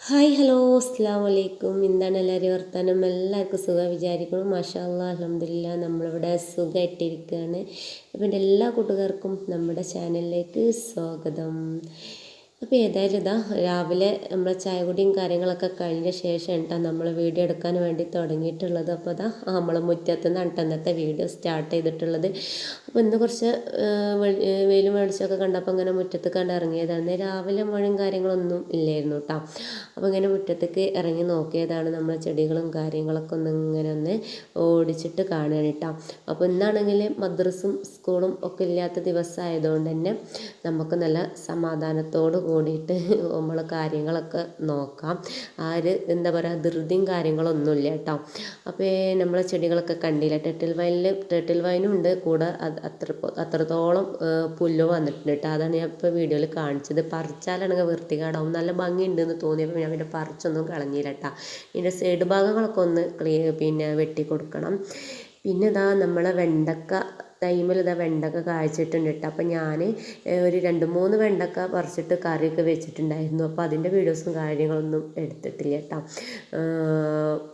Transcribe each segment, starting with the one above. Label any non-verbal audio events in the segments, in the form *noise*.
Hi hello അസ്സാം വലൈക്കും എന്താണ് എല്ലാവരും വർത്താനം? എല്ലാവർക്കും സുഖം വിചാരിക്കണം മാഷാ അലഹമില്ല നമ്മളിവിടെ സുഖമായിട്ടിരിക്കുകയാണ് അപ്പം എന്റെ എല്ലാ കൂട്ടുകാർക്കും നമ്മുടെ ചാനലിലേക്ക് സ്വാഗതം. അപ്പോൾ ഏതായാലും ഇതാ രാവിലെ നമ്മൾ ചായ കുടിയും കാര്യങ്ങളൊക്കെ കഴിഞ്ഞ ശേഷം കേട്ടോ നമ്മൾ വീഡിയോ എടുക്കാൻ വേണ്ടി തുടങ്ങിയിട്ടുള്ളത്. അപ്പോൾ അതാ നമ്മൾ മുറ്റത്ത് നിന്നാണ് വീഡിയോ സ്റ്റാർട്ട് ചെയ്തിട്ടുള്ളത്. അപ്പോൾ ഇന്ന് കുറച്ച് വെയിലും വെളിച്ചമൊക്കെ കണ്ടപ്പോൾ ഇങ്ങനെ മുറ്റത്ത് കണ്ട് ഇറങ്ങിയതാണ്. രാവിലെ മഴയും കാര്യങ്ങളൊന്നും ഇല്ലായിരുന്നു കേട്ടോ അപ്പോൾ ഇങ്ങനെ മുറ്റത്തേക്ക് ഇറങ്ങി നോക്കിയതാണ് നമ്മൾ ചെടികളും കാര്യങ്ങളൊക്കെ ഒന്ന് ഇങ്ങനെ ഒന്ന് ഓടിച്ചിട്ട് കാണുകയാണ് കേട്ടോ അപ്പോൾ ഇന്നാണെങ്കിൽ മദ്രസും സ്കൂളും ഒക്കെ ഇല്ലാത്ത ദിവസമായതുകൊണ്ട് തന്നെ നമുക്ക് നല്ല സമാധാനത്തോട് കൂടിയിട്ട് നമ്മൾ കാര്യങ്ങളൊക്കെ നോക്കാം. ആര് എന്താ പറയുക ധൃതിയും കാര്യങ്ങളൊന്നുമില്ല കേട്ടോ. അപ്പോൾ നമ്മൾ ചെടികളൊക്കെ കണ്ടില്ല ടെട്ടിൽ വൈനിൽ ടെട്ടിൽ വൈനും ഉണ്ട്. കൂടെ അത്ര അത്രത്തോളം പുല്ല് വന്നിട്ടുണ്ട് കേട്ടോ. അതാണ് ഞാൻ ഇപ്പോൾ വീഡിയോയിൽ കാണിച്ചത്. പറിച്ചാലാണെങ്കിൽ വൃത്തികേടാവും നല്ല ഭംഗിയുണ്ടെന്ന് തോന്നിയപ്പോൾ ഞാൻ പിന്നെ പറിച്ചൊന്നും കളഞ്ഞില്ല കേട്ടോ. ഇതിന്റെ സൈഡ് ഭാഗങ്ങളൊക്കെ ഒന്ന് ക്ലീ പിന്നെ വെട്ടി കൊടുക്കണം പിന്നെ ഇതാ നമ്മളെ വെണ്ടക്ക തൈമൽ ഇതാ വെണ്ടക്ക കായ്ച്ചിട്ടുണ്ട് കേട്ടോ അപ്പം ഞാൻ ഒരു രണ്ട് മൂന്ന് വെണ്ടക്ക പറിച്ചിട്ട് കറിയൊക്കെ വെച്ചിട്ടുണ്ടായിരുന്നു. അപ്പോൾ അതിന്റെ വീഡിയോസും കാര്യങ്ങളൊന്നും എടുത്തിട്ടില്ല കേട്ടോ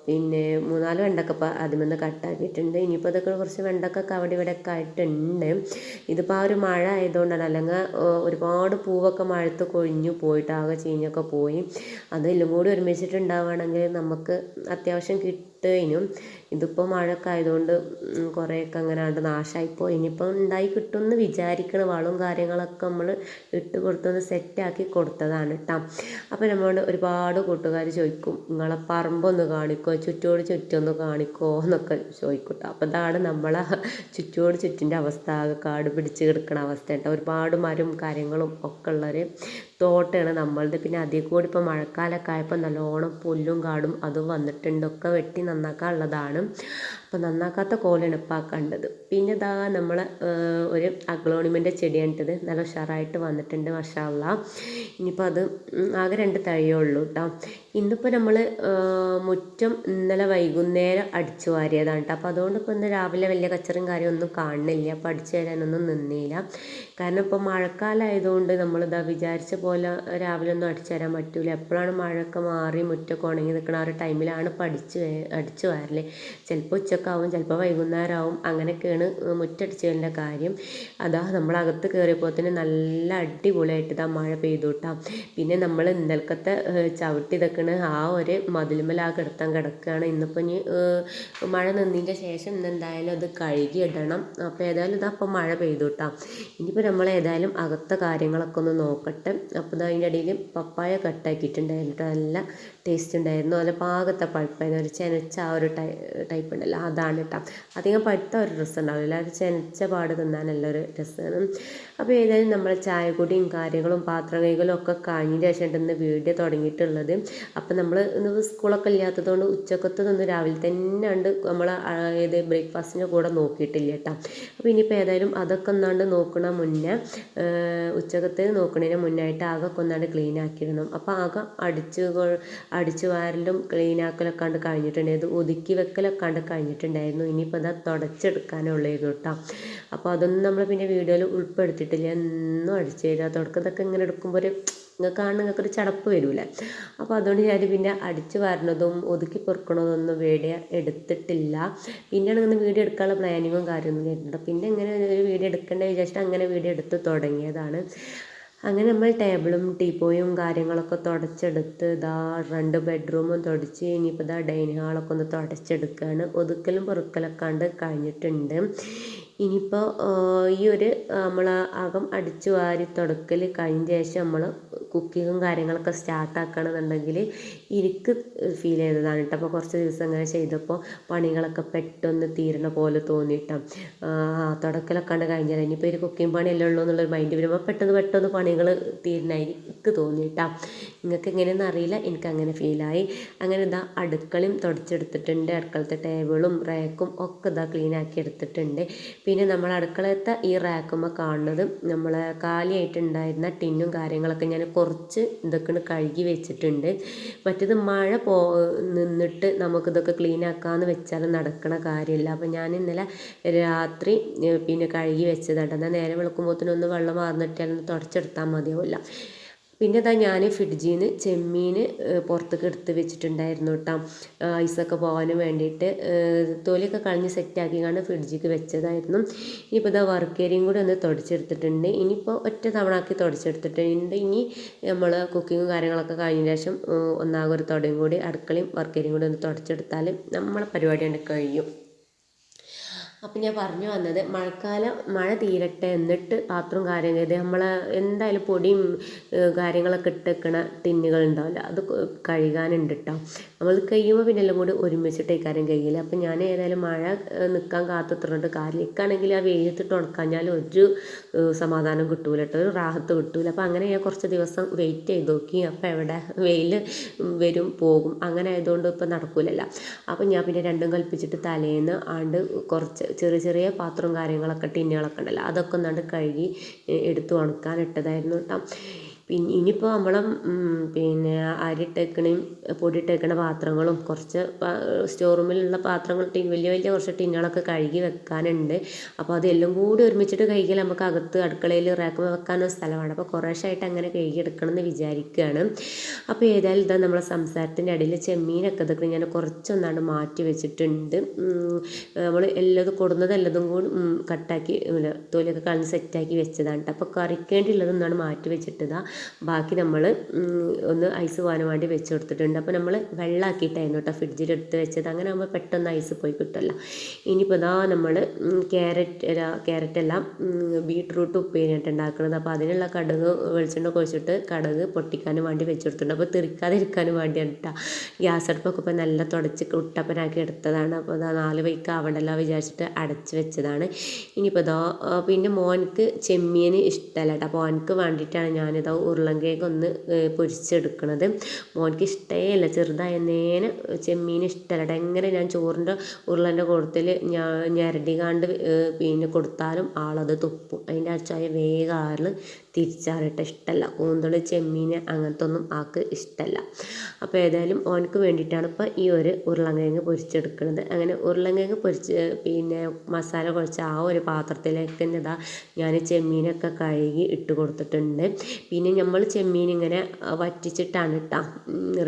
പിന്നെ മൂന്നാൽ വെണ്ടക്ക ഇപ്പോൾ അതിൽ നിന്ന് കട്ടാക്കിയിട്ടുണ്ട്. ഇനിയിപ്പോൾ അതൊക്കെ കുറച്ച് വെണ്ടക്കൊക്കെ അവിടെ ഇവിടെ ഒക്കെ ആയിട്ടുണ്ട്. ഇതിപ്പോൾ ആ ഒരു മഴ ആയതുകൊണ്ടാണ്. അല്ലെങ്കിൽ ഒരുപാട് പൂവൊക്കെ മഴത്ത് കൊഴിഞ്ഞു പോയിട്ട് ആകെ ചീഞ്ഞൊക്കെ പോയി. അതെല്ലാം കൂടി ഒരുമിച്ചിട്ടുണ്ടാവുകയാണെങ്കിൽ നമുക്ക് അത്യാവശ്യം കിട്ടുകയും ഇതിപ്പോൾ മഴയൊക്കെ ആയതുകൊണ്ട് കുറേയൊക്കെ അങ്ങനെ ആണ്ട് നാശമായിപ്പോയി ഇനിയിപ്പോൾ ഉണ്ടായി കിട്ടുമെന്ന് വിചാരിക്കണം. വളവും കാര്യങ്ങളൊക്കെ നമ്മൾ ഇട്ട് കൊടുത്തൊന്ന് സെറ്റാക്കി കൊടുത്തതാണ് കേട്ടോ അപ്പോൾ നമ്മളോട് ഒരുപാട് കൂട്ടുകാർ ചോദിക്കും നിങ്ങളെ പറമ്പൊന്ന് കാണിക്കോ ചുറ്റോട് ചുറ്റൊന്ന് കാണിക്കോ എന്നൊക്കെ ചോദിക്കും അപ്പോൾ ഇതാണ് നമ്മളെ ചുറ്റോട് ചുറ്റിന്റെ അവസ്ഥ. കാട് പിടിച്ച് കിടക്കുന്ന അവസ്ഥ കേട്ടോ ഒരുപാട് മരം കാര്യങ്ങളും ഒക്കെ ഉള്ളൊരു തോട്ടമാണ് നമ്മളുടെ. പിന്നെ അതിൽ കൂടി ഇപ്പോൾ മഴക്കാലമൊക്കെ ആയപ്പോൾ നല്ലോണം പുല്ലും കാടും അതും വന്നിട്ടുണ്ട്. ഒക്കെ വെട്ടി നന്നാക്കാനുള്ളതാണ്. അപ്പോൾ നന്നാക്കാത്ത കോലാണ് ഇപ്പോൾ ആ കണ്ടത് പിന്നെ ഇതാ നമ്മൾ ഒരു അഗ്ലോണിമെന്റെ ചെടിയാണിട്ടത് നല്ല ഉഷാറായിട്ട് വന്നിട്ടുണ്ട് മഷാള്ള ഇനിയിപ്പോൾ അത് ആകെ രണ്ട് തഴയേ ഉള്ളൂ കേട്ടോ ഇന്നിപ്പോൾ നമ്മൾ മുറ്റം ഇന്നലെ വൈകുന്നേരം അടിച്ചു വാരിയതാണ് കേട്ടോ അപ്പോൾ അതുകൊണ്ട് ഇപ്പോൾ ഇന്ന് രാവിലെ വലിയ കച്ചറും കാര്യമൊന്നും കാണുന്നില്ല. അപ്പോൾ അടിച്ചു വരാനൊന്നും നിന്നില്ല. കാരണം ഇപ്പോൾ മഴക്കാലമായതുകൊണ്ട് നമ്മളിതാ വിചാരിച്ച പോലെ രാവിലെ ഒന്നും അടിച്ചു തരാൻ പറ്റില്ല എപ്പോഴാണ് മഴയൊക്കെ മാറി മുറ്റൊക്കെ ഉണങ്ങി നിൽക്കുന്ന ആ ഒരു ടൈമിലാണ് ഇപ്പോൾ അടിച്ച് അടിച്ചു വാരൽ ചിലപ്പോൾ ഉച്ചക്കാവും ചിലപ്പോൾ വൈകുന്നേരമാവും അങ്ങനെയൊക്കെയാണ് മുറ്റടിച്ചതിന്റെ കാര്യം. അതാ നമ്മളകത്ത് കയറിയപ്പോൾ തന്നെ നല്ല അടിപൊളിയായിട്ട് ഇതാ മഴ പെയ്തു കേട്ടോ പിന്നെ നമ്മൾ ഇന്നലക്കത്തെ ചവിട്ടി ഇതൊക്കെയാണ് ആ ഒരു മതിലുമ്മൽ ആ കിടത്താൻ കിടക്കുകയാണ്. ഇന്നിപ്പോൾ ഇനി മഴ നിന്നതിന്റെ ശേഷം ഇന്ന് എന്തായാലും അത് കഴുകി ഇടണം അപ്പോൾ ഏതായാലും ഇതാ അപ്പം മഴ പെയ്തു കേട്ടോ ഇനിയിപ്പോൾ നമ്മൾ ഏതായാലും അകത്തെ കാര്യങ്ങളൊക്കെ ഒന്ന് നോക്കട്ടെ. അപ്പോൾ അതിന്റെ ഇടയിൽ പപ്പായ കട്ടാക്കിയിട്ടുണ്ടായിരുന്നു നല്ല ടേസ്റ്റ് ഉണ്ടായിരുന്നു. നല്ല പാകത്തെ പഴുപ്പായിരുന്നു. ഒരു ചെനച്ച ആ ഒരു ടൈപ്പ് ഉണ്ടല്ലോ. അതാണ് കേട്ടോ അധികം പഴുത്ത ഒരു രസം ഉണ്ടാവില്ല അത് ചെനച്ച പാട് തിന്നാനല്ല ഒരു രസമാണ് അപ്പോൾ ഏതായാലും നമ്മൾ ചായക്കുടിയും കാര്യങ്ങളും പാത്രം കൈകളും ഒക്കെ കഴിഞ്ഞതിന് ശേഷം ഇന്ന് വീഡിയോ തുടങ്ങിയിട്ടുള്ളത്. അപ്പോൾ നമ്മൾ ഇന്ന് സ്കൂളൊക്കെ ഇല്ലാത്തതുകൊണ്ട് ഉച്ചക്കത്ത് നിന്ന് രാവിലെ തന്നെ ഉണ്ട് നമ്മൾ ഏത് ബ്രേക്ക്ഫാസ്റ്റിന്റെ കൂടെ നോക്കിയിട്ടില്ല കേട്ടോ. അപ്പോൾ ഇനിയിപ്പോൾ ഏതായാലും അതൊക്കെ ഒന്നാണ്ട് നോക്കണ മുന്നേ ഉച്ചക്കത്ത് നോക്കണതിന് മുന്നായിട്ട് ആകെ ഒന്നാണ്ട് ക്ലീൻ ആക്കിയിടണം. അപ്പോൾ ആകെ അടിച്ച് അടിച്ച് വാരലും ക്ലീൻ ആക്കലൊക്കെ കണ്ട് കഴിഞ്ഞിട്ടുണ്ടായിരുന്നു. ഒതുക്കി വെക്കലൊക്കെ കണ്ട് കഴിഞ്ഞിട്ടുണ്ടായിരുന്നു. ഇനിയിപ്പോൾ അത് തുടച്ചെടുക്കാനുള്ളത് കേട്ടോ. അപ്പോൾ അതൊന്നും നമ്മൾ പിന്നെ വീഡിയോയിൽ ഉൾപ്പെടുത്തിയിട്ടില്ല എന്നും അഴിച്ച് തരിക തുടക്കത്തൊക്കെ ഇങ്ങനെ എടുക്കുമ്പോൾ ഒരു നിങ്ങൾക്ക് കാണുന്ന നിങ്ങൾക്ക് ഒരു ചടപ്പ് വരില്ല അപ്പോൾ അതുകൊണ്ട് ഞാൻ പിന്നെ അടിച്ചു വാരണതും ഒതുക്കി പൊറുക്കണതൊന്നും വീഡിയോ എടുത്തിട്ടില്ല. പിന്നെയാണ് ഇങ്ങനെ വീഡിയോ എടുക്കാനുള്ള പ്ലാനിങ്ങും കാര്യമൊന്നും കേട്ടിട്ട് പിന്നെ ഇങ്ങനെ ഒരു വീഡിയോ എടുക്കേണ്ടത് വിചാരിച്ചിട്ട് അങ്ങനെ വീഡിയോ എടുത്ത് തുടങ്ങിയതാണ്. അങ്ങനെ നമ്മൾ ടേബിളും ടീപ്പോയും കാര്യങ്ങളൊക്കെ തുടച്ചെടുത്ത് ഇതാ രണ്ട് ബെഡ്റൂമും തുടച്ച് ഇനിയിപ്പോൾ ഇതാ ഡൈനിങ് ഹാളൊക്കെ ഒന്ന് തുടച്ചെടുക്കുകയാണ് ഒതുക്കലും പൊറുക്കലൊക്കെ കണ്ട് കഴിഞ്ഞിട്ടുണ്ട്. ഇനിയിപ്പോൾ ഈ ഒരു നമ്മൾ അകം അടിച്ച് വാരി തുടക്കൽ കഴിഞ്ഞ ശേഷം നമ്മൾ കുക്കിങ്ങും കാര്യങ്ങളൊക്കെ സ്റ്റാർട്ട് ആക്കുകയാണെന്നുണ്ടെങ്കിൽ എനിക്ക് ഫീൽ ചെയ്തതാണ് കേട്ടോ അപ്പോൾ കുറച്ച് ദിവസം അങ്ങനെ ചെയ്തപ്പോൾ പണികളൊക്കെ പെട്ടെന്ന് തീരണ പോലെ തോന്നിയിട്ടാണ് തുടക്കലൊക്കെ കണ്ട് കഴിഞ്ഞാൽ ഇനിയിപ്പോൾ ഒരു കുക്കിംഗ് പണിയല്ലേ ഉള്ളൂ എന്നുള്ളൊരു മൈൻഡ് വരുമ്പോൾ പെട്ടെന്ന് പെട്ടെന്ന് പണികൾ തീരണായി എനിക്ക് തോന്നിയിട്ടാണ് നിങ്ങൾക്ക് എങ്ങനെയെന്ന് അറിയില്ല എനിക്ക് അങ്ങനെ ഫീലായി അങ്ങനെ ഇതാ അടുക്കളയും തുടച്ചെടുത്തിട്ടുണ്ട്. അടുക്കളത്തെ ടേബിളും റാക്കും ഒക്കെ ഇതാ ക്ലീൻ ആക്കി എടുത്തിട്ടുണ്ട്. പിന്നെ നമ്മൾ അടുക്കളത്തെ ഈ റാക്കുമ്പോൾ കാണുന്നത് നമ്മൾ കാലിയായിട്ടുണ്ടായിരുന്ന ടിന്നും കാര്യങ്ങളൊക്കെ ഞാൻ കുറച്ച് ഇതൊക്കെ കഴുകി വെച്ചിട്ടുണ്ട്. മറ്റേത് മഴ പോ നിന്നിട്ട് നമുക്കിതൊക്കെ ക്ലീൻ ആക്കാമെന്ന് വെച്ചാൽ നടക്കണ കാര്യമില്ല. അപ്പോൾ ഞാൻ ഇന്നലെ രാത്രി പിന്നെ കഴുകി വെച്ചതാണ് എന്നാൽ നേരെ വെളുക്കുമ്പോഴത്തേനും ഒന്ന് വെള്ളം മാറിന്നിട്ടാൽ ഒന്ന് തുടച്ചെടുത്താൽ മതിയാവില്ല. പിന്നെ ഇതാ ഞാൻ ഫ്രിഡ്ജിൽ നിന്ന് ചെമ്മീൻ പുറത്തേക്ക് എടുത്ത് വെച്ചിട്ടുണ്ടായിരുന്നു കേട്ടോ ഐസൊക്കെ പോകാൻ വേണ്ടിയിട്ട് തൊലിയൊക്കെ കളഞ്ഞ് സെറ്റാക്കിയാണ് ഫ്രിഡ്ജിക്ക് വെച്ചതായിരുന്നു. ഇനിയിപ്പോൾ ഇതാ വർക്കേരിയും കൂടി ഒന്ന് തുടച്ചെടുത്തിട്ടുണ്ട്. ഇനിയിപ്പോൾ ഒറ്റ തവണ ആക്കി തുടച്ചെടുത്തിട്ടുണ്ട്. ഇനി നമ്മൾ കുക്കിങ്ങും കാര്യങ്ങളൊക്കെ കഴിഞ്ഞ ശേഷം ഒന്നാകെ ഒരു തുടയും കൂടി അടുക്കളയും വർക്കേരിയും കൂടി ഒന്ന് തുടച്ചെടുത്താൽ നമ്മളെ പരിപാടി കഴിയും. അപ്പം ഞാൻ പറഞ്ഞു വന്നത് മഴക്കാലം മഴ തീരട്ടെ എന്നിട്ട് പാത്രവും കാര്യം ഇത് നമ്മൾ എന്തായാലും പൊടിയും കാര്യങ്ങളൊക്കെ ഇട്ടേക്കണ ടിന്നുകൾ ഉണ്ടാവില്ല. അത് കഴുകാനുണ്ട് കേട്ടോ നമ്മൾ കഴിയുമ്പോൾ പിന്നെ എല്ലാം കൂടി ഒരുമിച്ചിട്ട് ഇക്കാര്യം കഴിയില്ല. അപ്പം ഞാൻ ഏതായാലും മഴ നിൽക്കാൻ കാത്തുത്തിട്ടുണ്ട് കാലിലേക്കാണെങ്കിൽ ആ വെയിലത്തിട്ട് ഉണക്കാഞ്ഞാൽ ഒരു സമാധാനം കിട്ടൂല കേട്ടോ ഒരു റാഹത്ത് കിട്ടൂല. അപ്പം അങ്ങനെ ഞാൻ കുറച്ച് ദിവസം വെയിറ്റ് ചെയ്ത് നോക്കി. അപ്പം എവിടെ വെയിൽ വരും പോകും. അങ്ങനെ ആയതുകൊണ്ട് ഇപ്പം നടക്കൂലല്ലോ. അപ്പം ഞാൻ പിന്നെ രണ്ടും കൽപ്പിച്ചിട്ട് തലേന്ന് ആണ്ട് കുറച്ച് ചെറിയ ചെറിയ പാത്രവും കാര്യങ്ങളൊക്കെ ടിന്നുകളൊക്കെ ഉണ്ടല്ലോ അതൊക്കെ ഒന്നാണ്ട് കഴുകി എടുത്ത് ഉണക്കാൻ ഇട്ടതായിരുന്നു കേട്ടോ. പിന്നെ ഇനിയിപ്പോൾ നമ്മൾ പിന്നെ അരിട്ടേക്കണയും പൊടിയിട്ടേക്കണ പാത്രങ്ങളും കുറച്ച് സ്റ്റോർ റൂമിലുള്ള പാത്രങ്ങൾ വലിയ വലിയ കുറച്ച് ടിന്നുകളൊക്കെ കഴുകി വെക്കാനുണ്ട്. അപ്പോൾ അതെല്ലാം കൂടി ഒരുമിച്ചിട്ട് കഴുകിയാൽ നമുക്ക് അകത്ത് അടുക്കളയിൽ റാക്കുമ്പോൾ വെക്കാനോ സ്ഥലമാണ്. അപ്പോൾ കുറേശ്ശായിട്ട് അങ്ങനെ കഴുകിയെടുക്കണം എന്ന് വിചാരിക്കുകയാണ് അപ്പോൾ ഏതായാലും ഇതാ നമ്മളെ സംസാരത്തിന്റെ ഇടയിൽ ചെമ്മീനൊക്കെ ഇതൊക്കെ ഞാൻ കുറച്ചൊന്നാണ്ട് മാറ്റി വെച്ചിട്ടുണ്ട്. നമ്മൾ എല്ലാതും കൊടുന്നത് എല്ലാതും കൂടി കട്ടാക്കി തൊലിയൊക്കെ കളഞ്ഞ് സെറ്റാക്കി വെച്ചതാണ്. അപ്പോൾ കറിക്കേണ്ടിയുള്ളതൊന്നാണ് മാറ്റി വെച്ചിട്ടതാ ബാക്കി നമ്മൾ ഒന്ന് ഐസ് പോകാൻ വേണ്ടി വെച്ച് കൊടുത്തിട്ടുണ്ട് അപ്പോൾ നമ്മൾ വെള്ളമാക്കിയിട്ടായിരുന്നു കേട്ടോ ഫ്രിഡ്ജിൽ എടുത്ത് വെച്ചത്. അങ്ങനെ ആകുമ്പോൾ പെട്ടെന്ന് ഐസ് പോയി കിട്ടുമല്ലോ ഇനിയിപ്പോൾ ഇതാ നമ്മൾ ക്യാരറ്റ് ക്യാരറ്റ് എല്ലാം ബീട്രൂട്ട് ഉപ്പേരിയായിട്ട് ഉണ്ടാക്കുന്നത് അപ്പോൾ അതിനുള്ള കടുക് വെളിച്ചെണ്ണ കുഴിച്ചിട്ട് കടുക് പൊട്ടിക്കാനും വേണ്ടി വെച്ച് കൊടുത്തിട്ടുണ്ട് അപ്പോൾ തെറിക്കാതിരിക്കാനും വേണ്ടിയാണ് കേട്ടോ ഗ്യാസ് അടുപ്പൊക്കെ ഇപ്പോൾ നല്ല തുടച്ച് കുട്ടപ്പനാക്കി എടുത്തതാണ്. അപ്പോൾ അതാ നാല് വൈക്ക് ആവണ്ടല്ലോ വിചാരിച്ചിട്ട് അടച്ച് വെച്ചതാണ്. ഇനിയിപ്പോൾ ഇതാ പിന്നെ മോൻക്ക് ചെമ്മീൻ ഇഷ്ടമല്ല കേട്ടോ അപ്പോൾ അവനക്ക് വേണ്ടിയിട്ടാണ് ഞാനിതാ ഉരുളൻ ഒന്ന് പൊരിച്ചെടുക്കണത്. മോനിക്ക് ഇഷ്ടമേയില്ല ചെറുതായ നേരെ ചെമ്മീൻ ഇഷ്ടമല്ല എങ്ങനെ ഞാൻ ചോറിന്റെ ഉരുളന്റെ കൂട്ടത്തിൽ ഞാൻ ഞരടികാണ്ട് പിന്നെ കൊടുത്താലും ആളത് തുപ്പും. അതിന്റെ അച്ചായ വേഗം ആൾ തിരിച്ചറിയട്ടെ ഇഷ്ടമല്ല കൂന്തൾ ചെമ്മീൻ അങ്ങനത്തെ ഒന്നും ആൾക്ക് ഇഷ്ടമല്ല അപ്പോൾ ഏതായാലും ഓനക്ക് വേണ്ടിയിട്ടാണ് ഇപ്പോൾ ഈ ഒരു ഉരുളങ്കിഴങ്ങ് പൊരിച്ചെടുക്കുന്നത് അങ്ങനെ ഉരുളങ്കിഴങ്ങ് പൊരിച്ച് പിന്നെ മസാല കുഴച്ച ആ ഒരു പാത്രത്തിലേക്ക് തന്നെ ഇതാ ഞാൻ ചെമ്മീനൊക്കെ കഴുകി ഇട്ട് കൊടുത്തിട്ടുണ്ട്. പിന്നെ നമ്മൾ ചെമ്മീൻ ഇങ്ങനെ വറ്റിച്ചിട്ടാണ് കേട്ടോ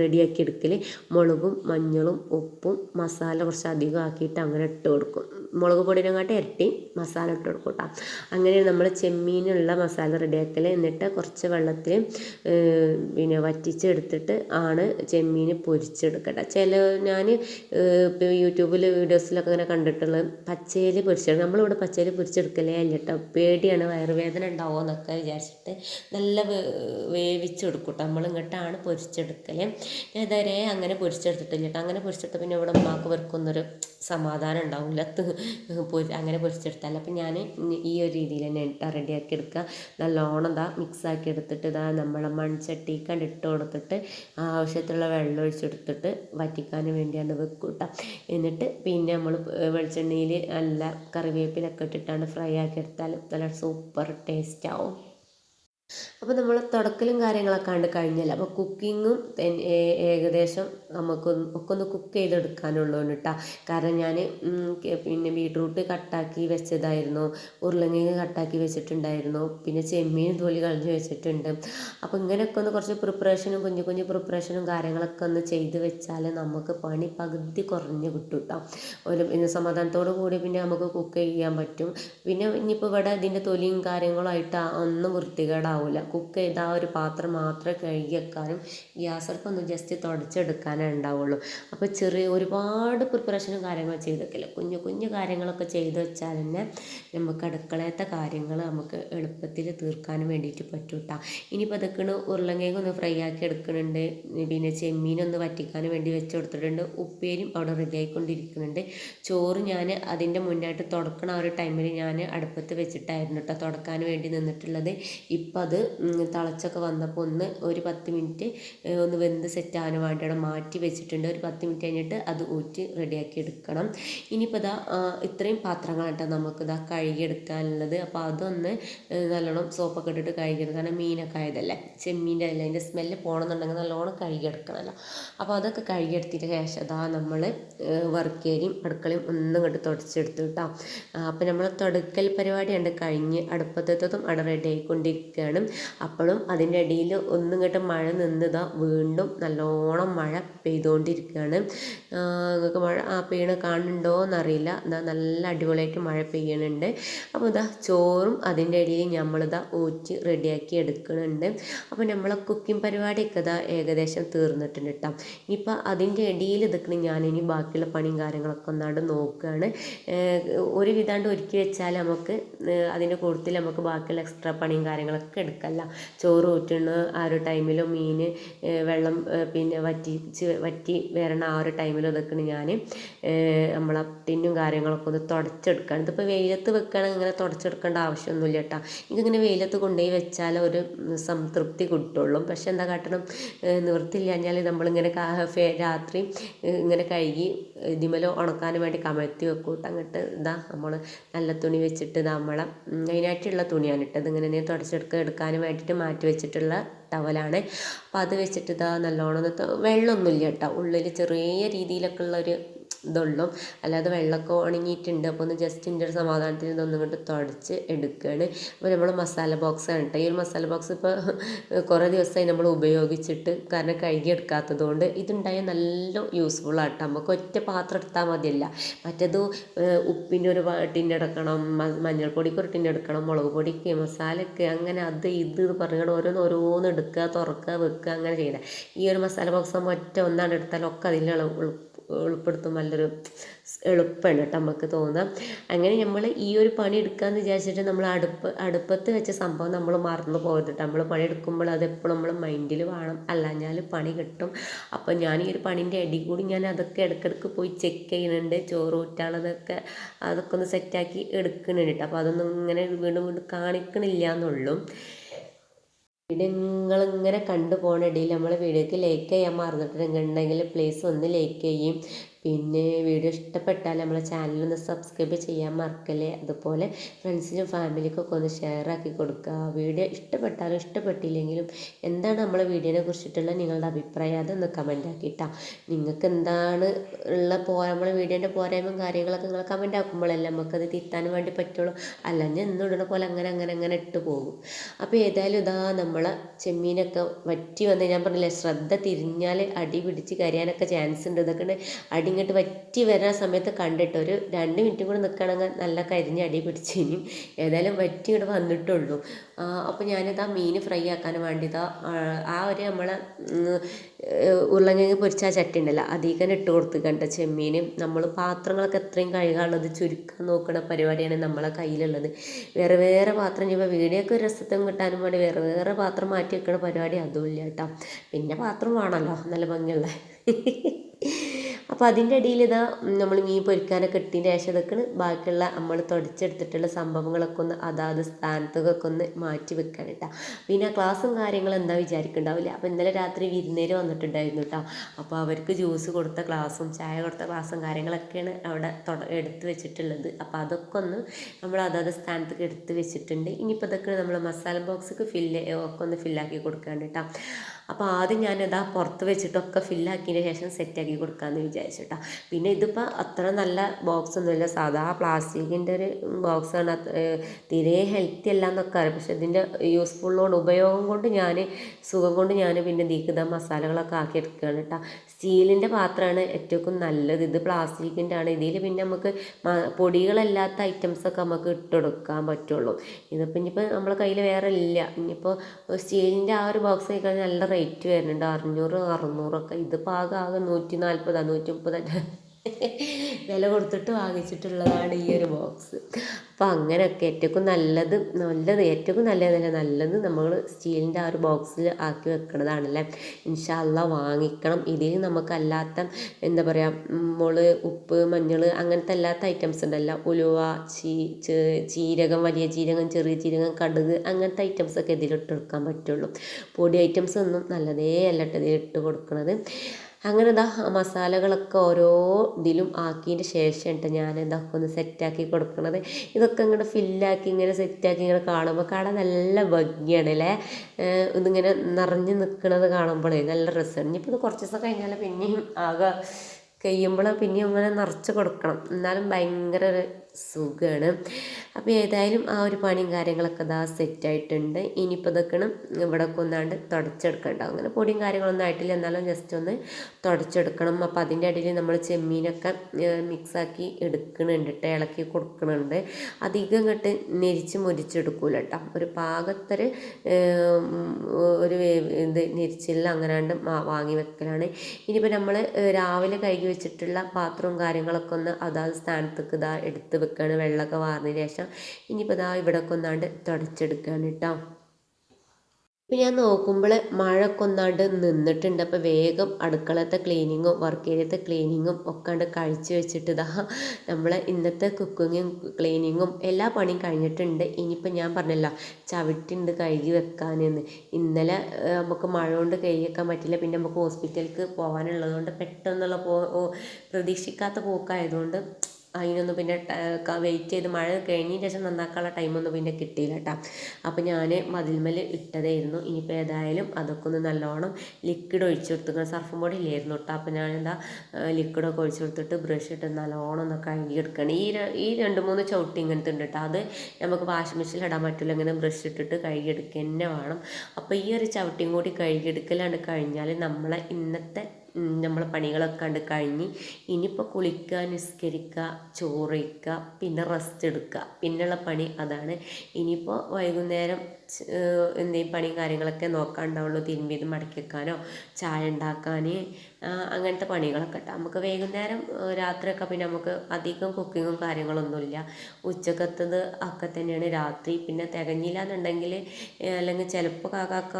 റെഡിയാക്കി എടുക്കൽ മുളകും മഞ്ഞളും ഉപ്പും മസാല കുറച്ച് അധികം ആക്കിയിട്ട് അങ്ങനെ ഇട്ട് കൊടുക്കും. മുളക് പൊടിനെക്കാട്ടി ഇരട്ടി മസാല ഇട്ട് കൊടുക്കും അങ്ങനെയാണ് നമ്മൾ ചെമ്മീനുള്ള മസാല റെഡിയാക്കൽ എന്നിട്ട് കുറച്ച് വെള്ളത്തിൽ പിന്നെ വറ്റിച്ചെടുത്തിട്ട് ആണ് ചെമ്മീൻ പൊരിച്ചെടുക്കട്ടെ ചില ഞാൻ ഇപ്പോൾ യൂട്യൂബിൽ വീഡിയോസിലൊക്കെ ഇങ്ങനെ കണ്ടിട്ടുള്ളത് പച്ചയിൽ പൊരിച്ചെടുക്കും നമ്മളിവിടെ പച്ചയിൽ പൊരിച്ചെടുക്കലേ അല്ല കേട്ടോ പേടിയാണ് വയറുവേദന ഉണ്ടാവുമോ എന്നൊക്കെ വിചാരിച്ചിട്ട് നല്ല വേവിച്ചെടുക്കും ഇങ്ങോട്ടാണ് പൊരിച്ചെടുക്കൽ ഞാൻ ഇതുവരെ അങ്ങനെ പൊരിച്ചെടുത്തിട്ടില്ല കേട്ടോ അങ്ങനെ പൊരിച്ചെടുത്ത പിന്നെ ഇവിടെ ഉമ്മാക്ക് വെറുക്കുന്നൊരു സമാധാനം ഉണ്ടാവില്ല അങ്ങനെ പൊരിച്ചെടുത്താൽ അപ്പം ഞാൻ ഈ ഒരു രീതിയിൽ തന്നെ റെഡിയാക്കി എടുക്കുക. നല്ലോണം ഇതാ മിക്സാക്കി എടുത്തിട്ട് ഇതാ നമ്മളെ മൺചട്ടി ഇട്ട് കൊടുത്തിട്ട് ആവശ്യത്തിലുള്ള വെള്ളം ഒഴിച്ചെടുത്തിട്ട് വറ്റിക്കാൻ വേണ്ടിയാണ് വെക്കുക കേട്ടോ എന്നിട്ട് പിന്നെ നമ്മൾ വെളിച്ചെണ്ണയിൽ നല്ല കറിവേപ്പിലൊക്കെ ഇട്ടിട്ടാണ് ഫ്രൈ ആക്കി എടുത്താൽ നല്ല സൂപ്പർ ടേസ്റ്റ് ആവും. അപ്പോൾ നമ്മൾ തുടക്കലും കാര്യങ്ങളൊക്കെ കണ്ട് കഴിഞ്ഞല്ലോ? അപ്പോൾ കുക്കിങ്ങും ഏകദേശം നമുക്ക് ഒക്കെ ഒന്ന് കുക്ക് ചെയ്തെടുക്കാനുള്ളൂ കേട്ടോ കാരണം ഞാൻ പിന്നെ ബീട്രൂട്ട് കട്ടാക്കി വെച്ചതായിരുന്നു. ഉരുളങ്ങ കട്ടാക്കി വെച്ചിട്ടുണ്ടായിരുന്നു. പിന്നെ ചെമ്മീൻ തൊലി കളഞ്ഞ് വെച്ചിട്ടുണ്ട്. അപ്പോൾ ഇങ്ങനെയൊക്കെ ഒന്ന് കുറച്ച് പ്രിപ്പറേഷനും കുഞ്ഞു കുഞ്ഞു പ്രിപ്പറേഷനും കാര്യങ്ങളൊക്കെ ഒന്ന് ചെയ്ത് വെച്ചാൽ നമുക്ക് പണി പകുതി കുറഞ്ഞ് കിട്ടും കേട്ടോ ഒരു പിന്നെ സമാധാനത്തോടു കൂടി പിന്നെ നമുക്ക് കുക്ക് ചെയ്യാൻ പറ്റും. പിന്നെ ഇനിയിപ്പോൾ ഇവിടെ ഇതിന്റെ തൊലിയും കാര്യങ്ങളായിട്ട് ഒന്ന് വൃത്തികേടാവും. ഉണ്ടാവില്ല കുക്ക് ചെയ്ത ആ ഒരു പാത്രം മാത്രമേ കഴുകി വെക്കാനും ഗ്യാസ് അടുപ്പൊന്ന് ജസ്റ്റ് തുടച്ചെടുക്കാനേ ഉണ്ടാവുള്ളൂ. അപ്പോൾ ചെറിയ ഒരുപാട് പ്രിപ്പറേഷനും കാര്യങ്ങളും ചെയ്ത് വെക്കില്ല കുഞ്ഞു കുഞ്ഞു കാര്യങ്ങളൊക്കെ ചെയ്ത് വെച്ചാൽ തന്നെ നമുക്ക് അടുക്കളയത്തെ കാര്യങ്ങൾ നമുക്ക് എളുപ്പത്തിൽ തീർക്കാൻ വേണ്ടിയിട്ട് പറ്റൂട്ടാ ഇനിയിപ്പോൾ അതൊക്കെയാണ് ഉരുളങ്കേക്ക് ഒന്ന് ഫ്രൈ ആക്കി എടുക്കുന്നുണ്ട്. പിന്നെ ചെമ്മീനൊന്ന് വറ്റിക്കാൻ വേണ്ടി വെച്ച് കൊടുത്തിട്ടുണ്ട്. ഉപ്പേരും അവിടെ റെഡി ആയിക്കൊണ്ടിരിക്കുന്നുണ്ട്. ചോറ് ഞാൻ അതിന്റെ മുന്നായിട്ട് തുടക്കണ ആ ഒരു ടൈമിൽ ഞാൻ അടുപ്പത്ത് വെച്ചിട്ടായിരുന്നു കേട്ടോ തുടക്കാൻ വേണ്ടി നിന്നിട്ടുള്ളത്. ഇപ്പം അത് തിളച്ചൊക്കെ വന്നപ്പോൾ ഒന്ന് ഒരു പത്ത് മിനിറ്റ് ഒന്ന് വെന്ത് സെറ്റ് ആവാൻ വേണ്ടിയാണ് മാറ്റി വെച്ചിട്ടുണ്ട്. ഒരു പത്ത് മിനിറ്റ് കഴിഞ്ഞിട്ട് അത് ഊറ്റി റെഡിയാക്കി എടുക്കണം. ഇനിയിപ്പോൾ ഇതാ ഇത്രയും പാത്രങ്ങളാട്ടോ നമുക്ക് ഇതാ കഴുകിയെടുക്കാനുള്ളത്. അപ്പോൾ അതൊന്ന് നല്ലോണം സോപ്പൊക്കെ ഇട്ടിട്ട് കഴുകിയെടുക്കണം. കാരണം മീനൊക്കെ ആയതല്ലേ? ചെമ്മീന്റെ അല്ല? അതിന്റെ സ്മെല്ല് പോകണമെന്നുണ്ടെങ്കിൽ നല്ലോണം കഴുകിയെടുക്കണമല്ലോ. അപ്പോൾ അതൊക്കെ കഴുകിയെടുത്തിട്ട് ശേഷം അതാ നമ്മൾ വർക്കേരിയും അടുക്കളയും ഒന്നും കണ്ട് തുടച്ചെടുത്തു കേട്ടോ അപ്പോൾ നമ്മൾ തുടക്കൽ പരിപാടിയുണ്ട്. കഴിഞ്ഞ് അടുപ്പത്തെത്തതും അവിടെ റെഡി ആയിക്കൊണ്ടിരിക്കുകയാണ്. എടുക്കുകയാണ് അപ്പോഴും അതിന്റെ ഇടയിൽ ഒന്നും ഒന്നിങ്ങോട്ട് മഴ നിന്നതാ വീണ്ടും നല്ലോണം മഴ പെയ്തുകൊണ്ടിരിക്കുകയാണ്. നിങ്ങൾക്ക് മഴ ആ പെയ്യണ കാണുന്നുണ്ടോ എന്നറിയില്ല. എന്താ നല്ല അടിപൊളിയായിട്ട് മഴ പെയ്യണുണ്ട്. അപ്പോൾ ഇതാ ചോറും അതിന്റെ ഇടയിൽ നമ്മളിതാ ഊറ്റി റെഡിയാക്കി എടുക്കുന്നുണ്ട് അപ്പോൾ നമ്മളെ കുക്കിംഗ് പരിപാടിയൊക്കെ ഇതാ ഏകദേശം തീർന്നിട്ടുണ്ട് കേട്ടോ. ഇനിയിപ്പോൾ അതിന്റെ ഇടയിൽ ഇതൊക്കെ ഞാനിനി ബാക്കിയുള്ള പണിയും കാര്യങ്ങളൊക്കെ ഒന്നാണ്ട് നോക്കുകയാണ്. ഒരു വിധാണ്ട് ഒരുക്കി വെച്ചാൽ നമുക്ക് അതിന്റെ കൂടുതൽ നമുക്ക് ബാക്കിയുള്ള എക്സ്ട്രാ പണിയും കാര്യങ്ങളൊക്കെ എടുക്കല്ല. ചോറ് ഊറ്റുന്ന ആ ഒരു ടൈമിലും മീൻ വെള്ളം പിന്നെ വറ്റിച്ച് വറ്റി വരണ ആ ഒരു ടൈമിലും ഇതൊക്കെയാണ് ഞാൻ നമ്മളെ ടിന്നും കാര്യങ്ങളൊക്കെ ഒന്ന് തുടച്ചെടുക്കുകയാണ് ഇതിപ്പോൾ വെയിലത്ത് വെക്കുകയാണെങ്കിൽ ഇങ്ങനെ തുടച്ചെടുക്കേണ്ട ആവശ്യമൊന്നുമില്ല കേട്ടോ ഇതിങ്ങനെ വെയിലത്ത് കൊണ്ടുപോയി വെച്ചാൽ ഒരു സംതൃപ്തി കിട്ടുള്ളൂ. പക്ഷെ എന്താ കാട്ടണം? നിവൃത്തിയില്ലാഞ്ഞാൽ നമ്മളിങ്ങനെ രാത്രി ഇങ്ങനെ കഴുകി ഇതിമല ഉണക്കാൻ വേണ്ടി കമഴ്ത്തി വെക്കൂട്ട് അങ്ങോട്ട് ഇതാ നമ്മൾ നല്ല തുണി വെച്ചിട്ട് നമ്മളെ അതിനായിട്ടുള്ള തുണിയാണ് ഇട്ടത്. ഇങ്ങനെ തുടച്ചെടുക്കുക എടുക്കാൻ വേണ്ടിയിട്ട് മാറ്റി വെച്ചിട്ടുള്ള ടവലാണ്. അപ്പോൾ അത് വെച്ചിട്ട് ഇതാ നല്ലോണം വെള്ളമൊന്നുമില്ല കേട്ടോ ഉള്ളിൽ ചെറിയ രീതിയിലൊക്കെ ഉള്ളൊരു ഇതുള്ളൂ. അല്ലാതെ വെള്ളമൊക്കെ ഉണങ്ങിയിട്ടുണ്ട്. അപ്പോൾ ഒന്ന് ജസ്റ്റ് ഇതിന്റെ ഒരു സമാധാനത്തിന് ഇതൊന്നും ഇങ്ങോട്ട് തുടച്ച് എടുക്കുകയാണ് അപ്പോൾ നമ്മൾ മസാല ബോക്സ് ആണ് കേട്ടോ ഈ ഒരു മസാല ബോക്സ് ഇപ്പോൾ *laughs* കുറേ ദിവസമായി നമ്മൾ ഉപയോഗിച്ചിട്ട് കാരണം കഴുകി എടുക്കാത്തത് കൊണ്ട് ഇതുണ്ടായാൽ നല്ല യൂസ്ഫുൾ ആട്ടോ. നമുക്ക് ഒറ്റ പാത്രം എടുത്താൽ മതിയല്ല. മറ്റേത് ഉപ്പിന്റെ ഒരു ടിന്നെടുക്കണം മഞ്ഞൾപ്പൊടിക്ക് ഒരു ടിന്നെടുക്കണം മുളക് പൊടിക്ക് മസാലയ്ക്ക് അങ്ങനെ അത് ഇത് പറഞ്ഞുകൊണ്ട് ഓരോന്ന് ഓരോന്ന് എടുക്കുക തുറക്കുക വെക്കുക അങ്ങനെ ചെയ്യണം ഈ ഒരു മസാല ബോക്സ് ആകുമ്പോൾ ഒറ്റ ഒന്നാണ് എടുത്താൽ ഒക്കെ അതിലുള്ള ഉൾപ്പെടുത്തും നല്ലൊരു എളുപ്പമാണ് കേട്ടോ നമുക്ക് തോന്നാം. അങ്ങനെ നമ്മൾ ഈ ഒരു പണി എടുക്കാമെന്ന് വിചാരിച്ചിട്ട് നമ്മൾ അടുപ്പ് അടുപ്പത്ത് വെച്ച സംഭവം നമ്മൾ മറന്നു പോകരുത് നമ്മൾ പണി എടുക്കുമ്പോൾ അത് എപ്പോഴും നമ്മൾ മൈൻഡിൽ വേണം. അല്ലാഞ്ഞാൽ പണി കിട്ടും. അപ്പോൾ ഞാൻ ഈ ഒരു പണിന്റെ അടി കൂടി ഞാൻ അതൊക്കെ ഇടയ്ക്കിടയ്ക്ക് പോയി ചെക്ക് ചെയ്യുന്നുണ്ട്. ചോറ് ഊറ്റാളതൊക്കെ അതൊക്കെ ഒന്ന് സെറ്റാക്കി എടുക്കുന്നുണ്ട് കേട്ടോ അപ്പോൾ അതൊന്നും ഇങ്ങനെ വീണ്ടും വീണ്ടും കാണിക്കണില്ല എന്നുള്ളൂ. വീഡിയോ നിങ്ങളിങ്ങനെ കണ്ടു പോകണ ഇടയിൽ നമ്മൾ വീഡിയോക്ക് ലൈക്ക് ചെയ്യാൻ മറന്നിട്ടുണ്ടെങ്കിൽ പ്ലീസ് ഒന്ന് ലൈക്ക് ചെയ്യും. പിന്നെ വീഡിയോ ഇഷ്ടപ്പെട്ടാൽ നമ്മളെ ചാനലൊന്ന് സബ്സ്ക്രൈബ് ചെയ്യാൻ മറക്കല്ലേ? അതുപോലെ ഫ്രണ്ട്സിനും ഫാമിലിക്കൊക്കെ ഒന്ന് ഷെയർ ആക്കി കൊടുക്കുക. വീഡിയോ ഇഷ്ടപ്പെട്ടാലും ഇഷ്ടപ്പെട്ടില്ലെങ്കിലും എന്താണ് നമ്മളെ വീഡിയോനെ കുറിച്ചിട്ടുള്ള നിങ്ങളുടെ അഭിപ്രായം? അതൊന്ന് കമന്റ് ആക്കിയിട്ടാ നിങ്ങൾക്ക് എന്താണ് ഉള്ള പോ നമ്മളെ വീഡിയോന്റെ പോരായ്മയും കാര്യങ്ങളൊക്കെ നിങ്ങൾ കമന്റ് ആക്കുമ്പോഴല്ലേ നമുക്കത് തിരുത്താൻ വേണ്ടി പറ്റുള്ളൂ. അല്ലെങ്കിൽ എന്നിടണ പോലെ അങ്ങനെ അങ്ങനെ അങ്ങനെ ഇട്ട് പോകും. അപ്പോൾ ഏതായാലും ഇതാ നമ്മളെ ചെമ്മീനൊക്കെ വറ്റി വന്ന് ഞാൻ പറഞ്ഞില്ലേ ശ്രദ്ധ തിരിഞ്ഞാൽ അടി പിടിച്ച് കരയാനൊക്കെ ചാൻസ് ഉണ്ട്. ഇതൊക്കെ അടി ഇങ്ങോട്ട് വറ്റി വരുന്ന സമയത്ത് കണ്ടിട്ട് ഒരു രണ്ട് മിനിറ്റും കൂടെ നിൽക്കണമെങ്കിൽ നല്ല കരിഞ്ഞ് അടി പിടിച്ച് ഇനിയും ഏതായാലും വറ്റി ഇങ്ങോട്ട് വന്നിട്ടുള്ളൂ. അപ്പോൾ ഞാനിതാ മീൻ ഫ്രൈ ആക്കാൻ വേണ്ടിയതാ ആ ഒരു നമ്മളെ ഉരുളങ്കിഴങ്ങ് പൊരിച്ച ആ ചട്ടി ഉണ്ടല്ലോ അധികം ഇട്ട് കൊടുത്ത് കണ്ട ചെമ്മീൻ നമ്മൾ പാത്രങ്ങളൊക്കെ എത്രയും കഴുകാനുള്ളത് ചുരുക്കാൻ നോക്കുന്ന പരിപാടിയാണ് നമ്മളെ കയ്യിലുള്ളത്. വേറെ വേറെ പാത്രം ചെയ്യുമ്പോൾ വീടിയൊക്കെ ഒരു രസത്വം കിട്ടാനും വേണ്ടി വേറെ വേറെ പാത്രം മാറ്റി വെക്കുന്ന പരിപാടി അതുമില്ല കേട്ടോ. പിന്നെ പാത്രം വേണമല്ലോ നല്ല ഭംഗിയുള്ള. അപ്പോൾ അതിന്റെ ഇടയിൽ ഇതാ നമ്മൾ മീൻ പൊരിക്കാനൊക്കെ ഇട്ടതിന്റെ ശേഷം ഇതൊക്കെയാണ് ബാക്കിയുള്ള നമ്മൾ തുടച്ചെടുത്തിട്ടുള്ള സംഭവങ്ങളൊക്കെ ഒന്ന് അതാത് സ്ഥാനത്തൊക്കെ ഒന്ന് മാറ്റി വെക്കാൻ കേട്ടോ. പിന്നെ ആ ക്ലാസ്സും കാര്യങ്ങളും എന്താ വിചാരിക്കുന്നുണ്ടാവില്ല. അപ്പോൾ ഇന്നലെ രാത്രി വിരുന്നേര് വന്നിട്ടുണ്ടായിരുന്നു കേട്ടോ. അപ്പോൾ അവർക്ക് ജ്യൂസ് കൊടുത്ത ക്ലാസ്സും ചായ കൊടുത്ത ക്ലാസ്സും കാര്യങ്ങളൊക്കെയാണ് അവിടെ എടുത്തു വെച്ചിട്ടുള്ളത്. അപ്പോൾ അതൊക്കെ ഒന്ന് നമ്മൾ അതാത് സ്ഥാനത്തൊക്കെ എടുത്ത് വെച്ചിട്ടുണ്ട്. ഇനിയിപ്പോൾ ഇതൊക്കെ നമ്മൾ മസാല ബോക്സൊക്കെ ഫില്ല് ഒക്കെ ഒന്ന് ഫില്ലാക്കി കൊടുക്കാൻ കേട്ടോ. അപ്പോൾ ആദ്യം ഞാനിതാ പുറത്ത് വെച്ചിട്ടൊക്കെ ഫില്ലാക്കിയതിന് ശേഷം സെറ്റാക്കി കൊടുക്കാമെന്ന് വിചാരിച്ചിട്ടാ പിന്നെ ഇതിപ്പോൾ അത്ര നല്ല ബോക്സ് ഒന്നുമില്ല. സാധാ പ്ലാസ്റ്റിക്കിന്റെ ഒരു ബോക്സാണ് തീരെ ഹെൽത്തി അല്ല എന്നൊക്കെ അറിയാം. പക്ഷെ ഇതിന്റെ യൂസ്ഫുള്ളോട് ഉപയോഗം കൊണ്ട് ഞാൻ സുഖം കൊണ്ട് ഞാൻ പിന്നെ ദീക്കിത മസാലകളൊക്കെ ആക്കി എടുക്കുകയാണ് കേട്ടോ സ്റ്റീലിന്റെ പാത്രമാണ് ഏറ്റവും നല്ലത്. ഇത് പ്ലാസ്റ്റിക്കിന്റെ ആണ്. ഇതിൽ പിന്നെ നമുക്ക് പൊടികളല്ലാത്ത ഐറ്റംസൊക്കെ നമുക്ക് ഇട്ടെടുക്കാൻ പറ്റുള്ളൂ. ഇതിപ്പോൾ ഇനിയിപ്പോൾ നമ്മളെ കയ്യിൽ വേറെ ഇല്ല. ഇനിയിപ്പോൾ സ്റ്റീലിന്റെ ആ ഒരു ബോക്സ് കഴിക്കാൻ നല്ല റേറ്റ് വരുന്നുണ്ട്. അറുന്നൂറ് അറുന്നൂറൊക്കെ. ഇതിപ്പോൾ ആകെ ആകെ നൂറ്റി നാൽപ്പതാണ് നൂറ്റി മുപ്പതാണ് വില കൊടുത്തിട്ട് വാങ്ങിച്ചിട്ടുള്ളതാണ് ഈ ഒരു ബോക്സ് അപ്പോൾ അങ്ങനെയൊക്കെ ഏറ്റവും നല്ലത് നല്ലത് ഏറ്റവും നല്ലതല്ല നല്ലത് നമ്മൾ സ്റ്റീലിന്റെ ആ ഒരു ബോക്സിൽ ആക്കി വെക്കണതാണല്ലേ. ഇൻഷാല്ല വാങ്ങിക്കണം. ഇതിൽ നമുക്കല്ലാത്ത എന്താ പറയുക മുൾ ഉപ്പ് മഞ്ഞൾ അങ്ങനത്തെ അല്ലാത്ത ഐറ്റംസ് ഉണ്ടല്ലോ. ഉലുവ ചീ ചീരകം വലിയ ജീരകം ചെറിയ ജീരകം കടുക് അങ്ങനത്തെ ഐറ്റംസൊക്കെ ഇതിലിട്ട് കൊടുക്കാൻ പറ്റുള്ളൂ. പൊടി ഐറ്റംസ് ഒന്നും നല്ലതേ അല്ല ഇട്ട് കൊടുക്കുന്നത് അങ്ങനെ ഇതാ മസാലകളൊക്കെ ഓരോ ഇതിലും ആക്കിയതിന്റെ ശേഷം കേട്ടോ ഞാൻ ഇതൊക്കെ ഒന്ന് സെറ്റാക്കി കൊടുക്കണത്. ഇതൊക്കെ ഇങ്ങനെ ഫില്ലാക്കി ഇങ്ങനെ സെറ്റാക്കി ഇങ്ങനെ കാണുമ്പോൾ കാണാൻ നല്ല ഭംഗിയാണ് അല്ലേ ഇതിങ്ങനെ നിറഞ്ഞു നിൽക്കുന്നത് കാണുമ്പോഴേ നല്ല രസമാണ് ഇനിയിപ്പോൾ ഇത് കുറച്ച് ദിവസം കഴിഞ്ഞാൽ പിന്നെയും ആകെ. കഴിയുമ്പോൾ പിന്നെയും ഇങ്ങനെ നിറച്ച് കൊടുക്കണം. എന്നാലും ഭയങ്കര ഒരു സുഖമാണ് അപ്പോൾ ഏതായാലും ആ ഒരു പണിയും കാര്യങ്ങളൊക്കെ ഇതാ സെറ്റായിട്ടുണ്ട്. ഇനിയിപ്പോൾ ഇതൊക്കെയാണ് ഇവിടെ കൊന്നാണ്ട് തുടച്ചെടുക്കണ്ടാവും അങ്ങനെ പൊടിയും കാര്യങ്ങളൊന്നും ആയിട്ടില്ല. എന്നാലും ജസ്റ്റ് ഒന്ന് തുടച്ചെടുക്കണം. അപ്പോൾ അതിന്റെ ഇടയിൽ നമ്മൾ ചെമ്മീനൊക്കെ മിക്സാക്കി എടുക്കണുണ്ട് കേട്ടോ ഇളക്കി കൊടുക്കണുണ്ട്. അധികം ഇങ്ങോട്ട് നെരിച്ച് മുരിച്ചെടുക്കൂല കേട്ടോ ഒരു പാകത്തൊരു ഒരു ഇത് നെരിച്ചില്ല അങ്ങനാണ്ട് വാങ്ങി വെക്കലാണ്. ഇനിയിപ്പോൾ നമ്മൾ രാവിലെ കഴുകി വെച്ചിട്ടുള്ള പാത്രവും കാര്യങ്ങളൊക്കെ ഒന്ന് അതാത് സ്ഥാനത്തേക്ക് ഇതാ എടുത്ത് വെക്കുകയാണ് വെള്ളമൊക്കെ വാർന്നതിന് ശേഷം ഇനിയിപ്പോൾ ഇതാ ഇവിടെയൊക്കെ ഒന്നാണ്ട് തുടച്ചെടുക്കുകയാണ് കേട്ടോ. ഇപ്പം ഞാൻ നോക്കുമ്പോൾ മഴയൊക്കെ ഒന്നാണ്ട് നിന്നിട്ടുണ്ട്. അപ്പോൾ വേഗം അടുക്കളത്തെ ക്ലീനിങ്ങും വർക്ക് ഏരിയത്തെ ക്ലീനിങ്ങും ഒക്കെ ഉണ്ട് കഴിച്ചു വെച്ചിട്ട് ഇതാ നമ്മൾ ഇന്നത്തെ കുക്കിങ്ങും ക്ലീനിങ്ങും എല്ലാ പണിയും കഴിഞ്ഞിട്ടുണ്ട്. ഇനിയിപ്പോൾ ഞാൻ പറഞ്ഞല്ലോ ചവിട്ടുണ്ട് കഴുകി വെക്കാനെന്ന്. ഇന്നലെ നമുക്ക് മഴ കൊണ്ട് കഴുകി വെക്കാൻ പറ്റില്ല. പിന്നെ നമുക്ക് ഹോസ്പിറ്റലിലേക്ക് പോകാനുള്ളതുകൊണ്ട് പെട്ടെന്നുള്ള പോ പ്രതീക്ഷിക്കാത്ത പോക്കായതുകൊണ്ട് അതിനൊന്നും പിന്നെ വെയിറ്റ് ചെയ്ത് മഴ കഴിഞ്ഞതിന് ശേഷം നന്നാക്കാനുള്ള ടൈമൊന്നും പിന്നെ കിട്ടിയില്ല കേട്ടോ അപ്പോൾ ഞാൻ മതിൽമേൽ ഇട്ടതായിരുന്നു. ഇനിയിപ്പോൾ ഏതായാലും അതൊക്കെ ഒന്ന് നല്ലോണം ലിക്വിഡ് ഒഴിച്ചു കൊടുത്തു സർഫും പൊടി ഇല്ലായിരുന്നു കേട്ടോ അപ്പോൾ ഞാനെന്താ ലിക്വിഡൊക്കെ ഒഴിച്ചു കൊടുത്തിട്ട് ബ്രഷ് ഇട്ട് നല്ലോണം ഒന്ന് കഴുകിയെടുക്കണം ഈ ഈ രണ്ട് മൂന്ന് ചവിട്ടി ഇങ്ങനത്തെ ഉണ്ട് കേട്ടോ അത് നമുക്ക് വാഷിംഗ് മെഷീനിൽ ഇടാൻ പറ്റില്ല ഇങ്ങനെ ബ്രഷ് ഇട്ടിട്ട് കഴുകിയെടുക്കുക തന്നെ വേണം. അപ്പോൾ ഈ ഒരു ചവിട്ടിയും കൂടി കഴുകിയെടുക്കലാണ് കഴിഞ്ഞാൽ നമ്മളെ ഇന്നത്തെ നമ്മൾ പണികളൊക്കെ കണ്ട് കഴിഞ്ഞ് ഇനിയിപ്പോൾ കുളിക്കുക നിസ്കരിക്കുക ചോറ് വയ്ക്കുക പിന്നെ റെസ്റ്റ് എടുക്കുക പിന്നെയുള്ള പണി അതാണ്. ഇനിയിപ്പോൾ വൈകുന്നേരം എന്തെങ്കിലും പണിയും കാര്യങ്ങളൊക്കെ നോക്കാനുണ്ടാവുള്ളൂ തിരുമ്പിയത് മടക്കി വെക്കാനോ ചായ ഉണ്ടാക്കാൻ അങ്ങനത്തെ പണികളൊക്കെ കേട്ടോ നമുക്ക് വൈകുന്നേരം രാത്രിയൊക്കെ പിന്നെ നമുക്ക് അധികം കുക്കിങ്ങും കാര്യങ്ങളൊന്നുമില്ല. ഉച്ചക്കത്തത് ഒക്കെ തന്നെയാണ് രാത്രി. പിന്നെ തികഞ്ഞില്ല എന്നുണ്ടെങ്കിൽ അല്ലെങ്കിൽ ചിലപ്പോൾ കാക്കാക്ക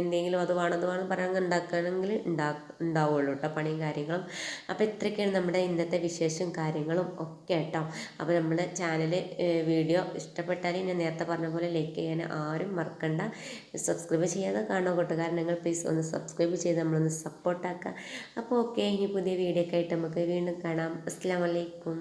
എന്തെങ്കിലും അത് വേണം അത് വേണം പറയാൻ ഉണ്ടാക്കണമെങ്കിൽ ഉണ്ടാ ഉണ്ടാവുള്ളൂ കേട്ടോ പണിയും കാര്യങ്ങളും. അപ്പോൾ ഇത്രയൊക്കെയാണ് നമ്മുടെ ഇന്നത്തെ വിശേഷം കാര്യങ്ങളും ഒക്കെ കേട്ടോ. അപ്പോൾ നമ്മുടെ ചാനൽ വീഡിയോ ഇഷ്ടപ്പെട്ടാൽ ഞാൻ നേരത്തെ പറഞ്ഞ പോലെ ലൈക്ക് ചെയ്യാൻ ആരും മറക്കണ്ട. സബ്സ്ക്രൈബ് ചെയ്യാതെ കാരണം നിങ്ങൾ പ്ലീസ് ഒന്ന് സബ്സ്ക്രൈബ് ചെയ്ത് നമ്മളൊന്ന് സപ്പോർട്ടാക്കുക അപ്പോൾ ഓക്കെ ഇനി പുതിയ വീഡിയോ ഒക്കെ ആയിട്ട് നമുക്ക് വീണ്ടും കാണാം. അസ്സാം വലൈക്കും